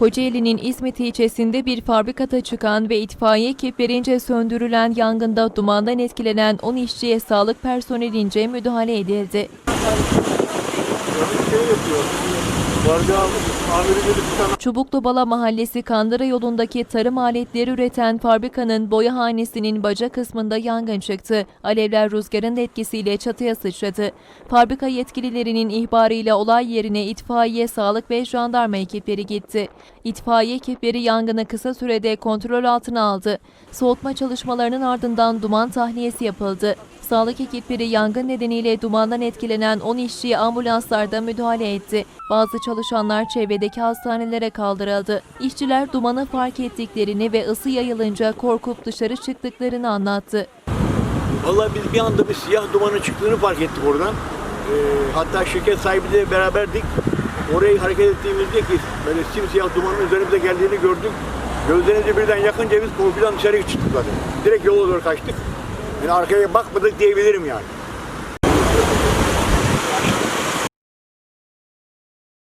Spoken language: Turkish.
Kocaeli'nin İzmit ilçesinde bir fabrikata çıkan ve itfaiye ekiplerince söndürülen yangında dumandan etkilenen 10 işçiye sağlık personelince müdahale edildi. Çubuklu Mahallesi Kandıra yolundaki tarım aletleri üreten fabrikanın boyahanesinin baca kısmında yangın çıktı. Alevler rüzgarın etkisiyle çatıya sıçradı. Fabrika yetkililerinin ihbarıyla olay yerine itfaiye, sağlık ve jandarma ekipleri gitti. İtfaiye ekipleri yangını kısa sürede kontrol altına aldı. Soğutma çalışmalarının ardından duman tahliyesi yapıldı. Sağlık ekipleri yangın nedeniyle dumandan etkilenen 10 işçiye ambulanslarda müdahale etti. Bazı çalışanlar çevredeki hastanelere kaldırıldı. İşçiler dumanı fark ettiklerini ve ısı yayılınca korkup dışarı çıktıklarını anlattı. Vallahi biz bir anda bir siyah dumanın çıktığını fark ettik oradan. Ee, hatta şirket sahibiyle beraberdik. Orayı hareket ettiğimizde ki böyle simsiyah dumanın üzerimize geldiğini gördük. Gözlerimizi birden yakınca biz korkudan dışarı çıktık zaten. Direkt yola doğru kaçtık. Yani arkaya bakmadık diyebilirim yani.